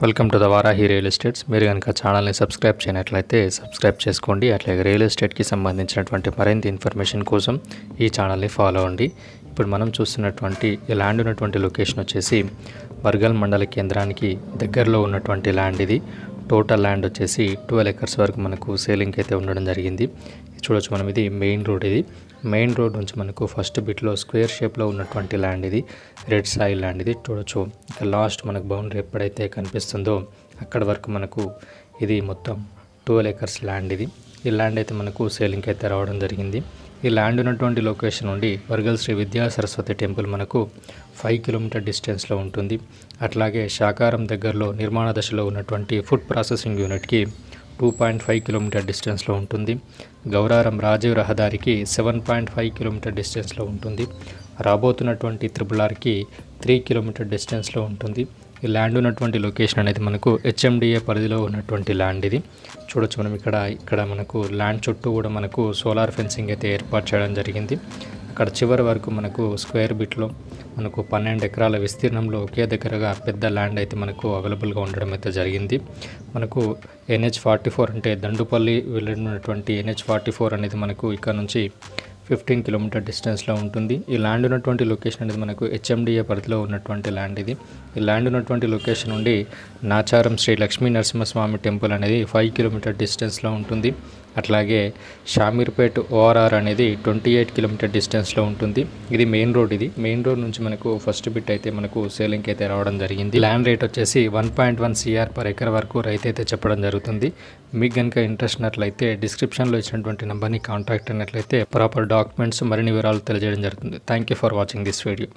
Welcome to the Varahi real estates మీరు కనుక ఛానల్ని సబ్స్క్రైబ్ చేయనట్లయితే సబ్స్క్రైబ్ చేసుకోండి. అట్లాగే రియల్ ఎస్టేట్కి సంబంధించినటువంటి మరింత ఇన్ఫర్మేషన్ కోసం ఈ ఛానల్ని ఫాలో అవ్వండి. ఇప్పుడు మనం చూస్తున్నటువంటి ల్యాండ్ ఉన్నటువంటి లొకేషన్ వచ్చేసి వర్గల్ మండల కేంద్రానికి దగ్గరలో ఉన్నటువంటి ల్యాండ్ ఇది. టోటల్ ల్యాండ్ వచ్చేసి ట్వెల్వ్ ఎకర్స్ వరకు మనకు సేలింగ్కి అయితే ఉండడం జరిగింది. చూడొచ్చు మనం ఇది మెయిన్ రోడ్ ఇది. మెయిన్ రోడ్ నుంచి మనకు ఫస్ట్ బిట్లో స్క్వేర్ షేప్లో ఉన్నటువంటి ల్యాండ్ ఇది. రెడ్ సాయిల్ ల్యాండ్ ఇది చూడొచ్చు. ఇక లాస్ట్ మనకు బౌండరీ ఎప్పుడైతే కనిపిస్తుందో అక్కడ వరకు మనకు ఇది మొత్తం ట్వెల్వ్ ఎకర్స్ ల్యాండ్ ఇది. ఈ ల్యాండ్ అయితే మనకు సేలింగ్కి అయితే రావడం జరిగింది. ఈ ల్యాండ్ ఉన్నటువంటి లొకేషన్ నుండి వర్గల్ శ్రీ విద్యా సరస్వతి టెంపుల్ మనకు ఫైవ్ కిలోమీటర్ డిస్టెన్స్లో ఉంటుంది. అట్లాగే శాకారం దగ్గరలో నిర్మాణ దశలో ఉన్నటువంటి ఫుడ్ ప్రాసెసింగ్ యూనిట్కి టూ పాయింట్ ఫైవ్ కిలోమీటర్ డిస్టెన్స్లో ఉంటుంది. గౌరారం రాజీవ్ రహదారికి సెవెన్ పాయింట్ ఫైవ్ కిలోమీటర్ డిస్టెన్స్లో ఉంటుంది. రాబోతున్నటువంటి త్రిబుల్ ఆర్కి త్రీ కిలోమీటర్ డిస్టెన్స్లో ఉంటుంది. ఈ ల్యాండ్ ఉన్నటువంటి లొకేషన్ అనేది మనకు హెచ్ఎండిఏ పరిధిలో ఉన్నటువంటి ల్యాండ్ ఇది. చూడొచ్చు మనం ఇక్కడ ఇక్కడ మనకు ల్యాండ్ చుట్టూ కూడా మనకు సోలార్ ఫెన్సింగ్ అయితే ఏర్పాటు చేయడం జరిగింది. అక్కడ చివరి వరకు మనకు స్క్వేర్ బిట్లో మనకు పన్నెండు ఎకరాల విస్తీర్ణంలో ఒకే దగ్గరగా పెద్ద ల్యాండ్ అయితే మనకు అవైలబుల్గా ఉండడం అయితే జరిగింది. మనకు ఎన్హెచ్ ఫార్టీ ఫోర్ అంటే దండుపల్లి వెళ్ళినటువంటి ఎన్హెచ్ ఫార్టీ ఫోర్ అనేది మనకు ఇక్కడ నుంచి ఫిఫ్టీన్ కిలోమీటర్ డిస్టెన్స్లో ఉంటుంది. ఈ ల్యాండ్ ఉన్నటువంటి లొకేషన్ అనేది మనకు హెచ్ఎండిఏ పరిధిలో ఉన్నటువంటి ల్యాండ్ ఇది. ఈ ల్యాండ్ ఉన్నటువంటి లొకేషన్ నుండి నాచారం శ్రీ లక్ష్మీ నరసింహస్వామి టెంపుల్ అనేది ఫైవ్ కిలోమీటర్ డిస్టెన్స్లో ఉంటుంది. అట్లాగే షామీర్పేట్ ఓఆర్ఆర్ అనేది ట్వంటీ ఎయిట్ కిలోమీటర్ డిస్టెన్స్లో ఉంటుంది. ఇది మెయిన్ రోడ్ ఇది. మెయిన్ రోడ్ నుంచి మనకు ఫస్ట్ బిట్ అయితే మనకు సేలింగ్కి అయితే రావడం జరిగింది. ల్యాండ్ రేట్ వచ్చేసి one point one CR per acre వరకు రైతు అయితే చెప్పడం జరుగుతుంది. మీకు కనుక ఇంట్రెస్ట్ ఉన్నట్లయితే డిస్క్రిప్షన్లో ఇచ్చినటువంటి నెంబర్ని కాంటాక్ట్ అయినట్లయితే ప్రాపర్ డాక్యుమెంట్స్ మరిన్ని వివరాలు తెలియజేయడం జరుగుతుంది. Thank you for watching this video